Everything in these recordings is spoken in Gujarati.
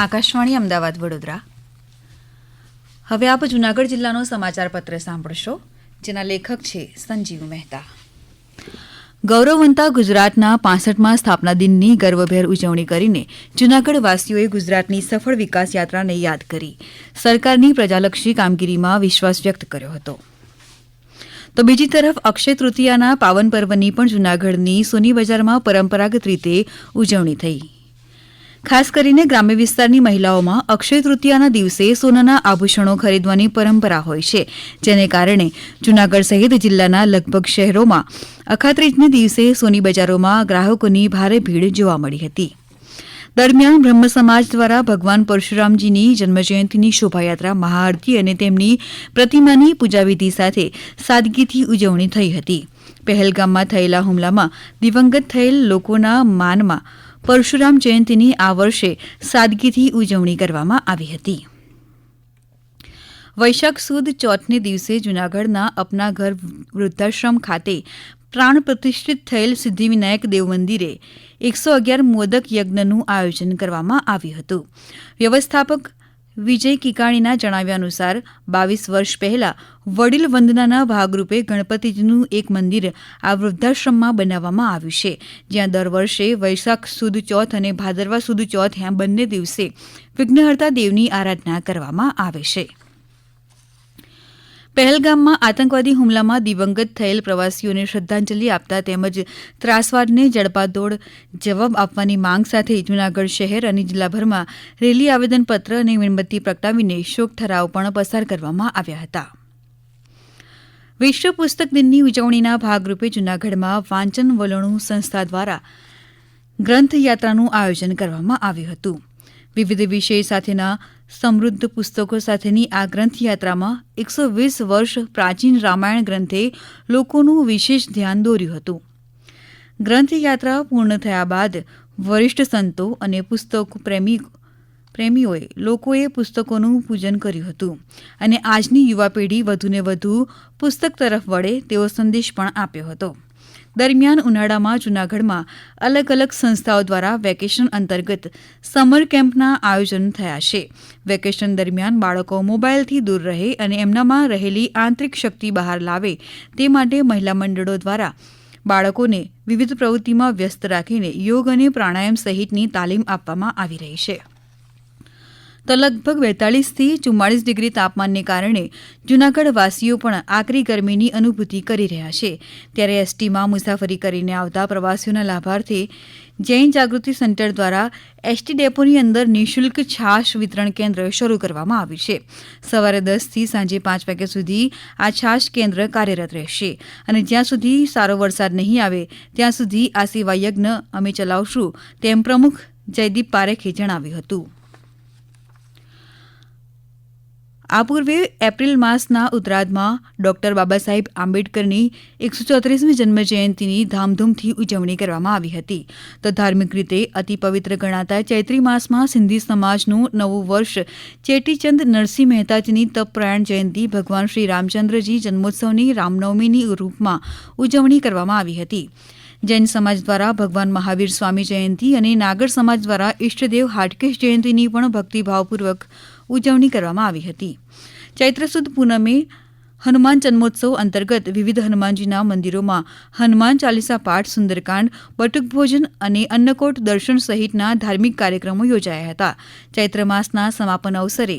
આકાશવાણી, અમદાવાદ, વડોદરા. હવે આપ જુનાગઢ જિલ્લાનો સમાચાર પત્ર સાંભળશો, જેના લેખક છે સંજીવ મહેતા. ગૌરવવંતા ગુજરાતના પાસઠમાં સ્થાપના દિનની ગર્વભેર ઉજવણી કરીને જૂનાગઢ વાસીઓએ ગુજરાતની સફળ વિકાસ યાત્રાને યાદ કરી. સરકારની પ્રજાલક્ષી કામગીરીમાં વિશ્વાસ વ્યક્ત કર્યો હતો. તો બીજી તરફ અક્ષય તૃતીયાના પાવન પર્વની પણ જૂનાગઢની સોની બજારમાં પરંપરાગત રીતે ઉજવણી થઈ. ખાસ કરીને ગ્રામ્ય વિસ્તારની મહિલાઓમાં અક્ષય તૃતીયાના દિવસે સોનાના આભૂષણો ખરીદવાની પરંપરા હોય છે, જેને કારણે જૂનાગઢ સહિત જિલ્લાના લગભગ શહેરોમાં અખાત્રીજને દિવસે સોની બજારોમાં ગ્રાહકોની ભારે ભીડ જોવા મળી હતી. દરમિયાન બ્રહ્મ સમાજ દ્વારા ભગવાન પરશુરામજીની જન્મજયંતિની શોભાયાત્રા, મહાઆરતી અને તેમની પ્રતિમાની પૂજાવિધિ સાથે સાદગીથી ઉજવણી થઈ હતી. પહેલગામમાં થયેલા હુમલામાં દિવંગત થયેલ લોકોના માનમાં પરશુરામ જયંતિની આ વર્ષે સાદગીથી ઉજવણી કરવામાં આવી હતી. વૈશાખ સુદ ચોથને દિવસે જૂનાગઢના અપના ઘર વૃદ્ધાશ્રમ ખાતે પ્રાણ પ્રતિષ્ઠિત થયેલ સિદ્ધિવિનાયક દેવ મંદિરે એકસો અગિયાર મોદક યજ્ઞનું આયોજન કરવામાં આવ્યું હતું. વ્યવસ્થાપક વિજય કિકાણીના જણાવ્યા અનુસાર, બાવીસ વર્ષ પહેલા વડીલ વંદનાના ભાગરૂપે ગણપતિજીનું એક મંદિર આ વૃદ્ધાશ્રમમાં બનાવવામાં આવ્યું છે, જ્યાં દર વર્ષે વૈશાખ સુદ ચોથ અને ભાદરવા સુદ ચોથ એમ બંને દિવસે વિઘ્નહર્તા દેવની આરાધના કરવામાં આવે છે. પહેલગામમાં આતંકવાદી હુમલામાં દિવંગત થયેલ પ્રવાસીઓને શ્રદ્ધાંજલિ આપતા તેમજ ત્રાસવાદને જડબાદોડ જવાબ આપવાની માંગ સાથે જૂનાગઢ શહેર અને જિલ્લાભરમાં રેલી આવેદનપત્ર અને મીણબત્તી પ્રગટાવીને શોક ઠરાવ પણ પસાર કરવામાં આવ્યા હતા. વિશ્વ પુસ્તક દિનની ઉજવણીના ભાગરૂપે જૂનાગઢમાં વાંચન વલણું સંસ્થા દ્વારા ગ્રંથયાત્રાનું આયોજન કરવામાં આવ્યું હતું. વિવિધ વિષય સાથેના સમૃદ્ધ પુસ્તકો સાથેની આ ગ્રંથયાત્રામાં એકસો વીસ વર્ષ પ્રાચીન રામાયણ ગ્રંથે લોકોનું વિશેષ ધ્યાન દોર્યું હતું. ગ્રંથયાત્રા પૂર્ણ થયા બાદ વરિષ્ઠ સંતો અને પુસ્તક પ્રેમી પ્રેમીઓએ લોકોએ પુસ્તકોનું પૂજન કર્યું હતું અને આજની યુવા પેઢી વધુને વધુ પુસ્તક તરફ વળે તેવો સંદેશ પણ આપ્યો હતો. દરમિયાન ઉનાળામાં જૂનાગઢમાં અલગ અલગ સંસ્થાઓ દ્વારા વેકેશન અંતર્ગત સમર કેમ્પના આયોજન થયા છે. વેકેશન દરમિયાન બાળકો મોબાઈલથી દૂર રહે અને એમનામાં રહેલી આંતરિક શક્તિ બહાર લાવે તે માટે મહિલા મંડળો દ્વારા બાળકોને વિવિધ પ્રવૃત્તિમાં વ્યસ્ત રાખીને યોગ અને પ્રાણાયામ સહિતની તાલીમ આપવામાં આવી રહી છે. તો લગભગ બેતાળીસથી ચુમ્માળીસ ડિગ્રી તાપમાનને કારણે જૂનાગઢ વાસીઓ પણ આકરી ગરમીની અનુભૂતિ કરી રહ્યા છે. ત્યારે એસટીમાં મુસાફરી કરીને આવતા પ્રવાસીઓના લાભાર્થે જૈન જાગૃતિ સેન્ટર દ્વારા એસટી ડેપોની અંદર નિઃશુલ્ક છાશ વિતરણ કેન્દ્ર શરૂ કરવામાં આવ્યું છે. સવારે દસથી સાંજે પાંચ વાગ્યા સુધી આ છાશ કેન્દ્ર કાર્યરત રહેશે અને જ્યાં સુધી સારો વરસાદ નહીં આવે, ત્યાં સુધી આ સેવા યજ્ઞ અમે ચલાવશું, તેમ પ્રમુખ જયદીપ પારેખે જણાવ્યું હતું. આ પૂર્વે એપ્રિલ માસના ઉત્તરાર્ધમાં ડોક્ટર બાબા સાહેબ આંબેડકરની એકસો ચોત્રીસમી જન્મજયંતિની ધામધૂમથી ઉજવણી કરવામાં આવી હતી તો ધાર્મિક રીતે અતિ પવિત્ર ગણાતા ચૈત્રી માસમાં સિંધી સમાજનું નવું વર્ષ ચેટીચંદ નરસિંહ મહેતાજીની તપપ્રયાણ જયંતિ ભગવાન શ્રી રામચંદ્રજી જન્મોત્સવની રામનવમીની રૂપમાં ઉજવણી કરવામાં આવી હતી. જૈન સમાજ દ્વારા ભગવાન મહાવીર સ્વામી જયંતિ અને નાગર સમાજ દ્વારા ઇષ્ટદેવ હાટકેશ જયંતિની પણ ભક્તિભાવપૂર્વક ઉજવણી કરવામાં આવી હતી. ચૈત્ર સુદ પૂનમે હનુમાન જન્મોત્સવ અંતર્ગત વિવિધ હનુમાનજીના મંદિરોમાં હનુમાન ચાલીસા પાઠ, સુંદરકાંડ, બટુક ભોજન અને અન્નકોટ દર્શન સહિતના ધાર્મિક કાર્યક્રમો યોજાયા હતા. ચૈત્ર માસના સમાપન અવસરે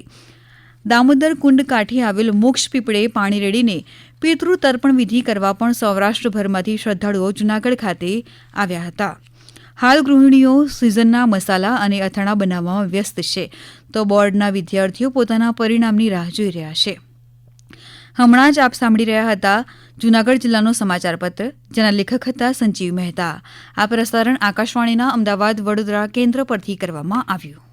દામોદર કુંડ કાંઠે આવેલ મોક્ષ પીપળે પાણી રેડીને પિતૃ તર્પણ વિધિ કરવા પણ સૌરાષ્ટ્રભરમાંથી શ્રદ્ધાળુઓ જૂનાગઢ ખાતે આવ્યા હતા. હાલ ગૃહિણીઓ સિઝનના મસાલા અને અથાણા બનાવવામાં વ્યસ્ત છે. તો બોર્ડના વિદ્યાર્થીઓ પોતાના પરિણામની રાહ જોઈ રહ્યા છે. હમણાં જ આપ સાંભળી રહ્યા હતા જૂનાગઢ જિલ્લાનો સમાચાર પત્ર, જેના લેખક હતા સંજીવ મહેતા. આ પ્રસારણ આકાશવાણીના અમદાવાદ વડોદરા કેન્દ્ર પરથી કરવામાં આવ્યું.